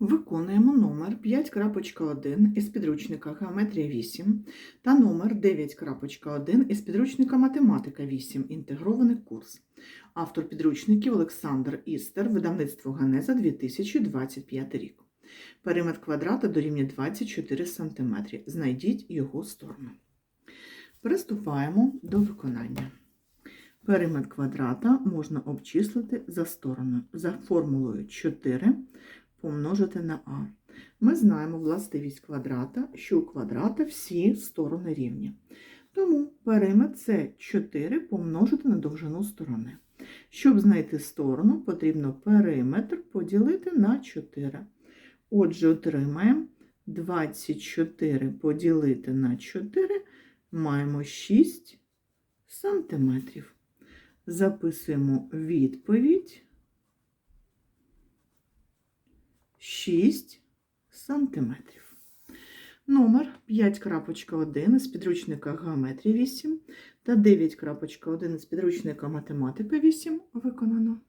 Виконуємо номер 5.1 із підручника Геометрія 8 та номер 9.1 із підручника Математика 8. Інтегрований курс. Автор підручників Олександр Істер, видавництво Ганеза 2025 рік. Периметр квадрата дорівнює 24 см. Знайдіть його сторону. Приступаємо до виконання. Периметр квадрата можна обчислити за стороною, за формулою 4 помножити на а. Ми знаємо властивість квадрата, що у квадрата всі сторони рівні. Тому периметр це 4 помножити на довжину сторони. Щоб знайти сторону, потрібно периметр поділити на 4. Отже, отримаємо 24 поділити на 4, маємо 6 сантиметрів. Записуємо відповідь 6 сантиметрів. Номер 5.1 з підручника геометрії 8 та 9.1 з підручника Математика 8 виконано.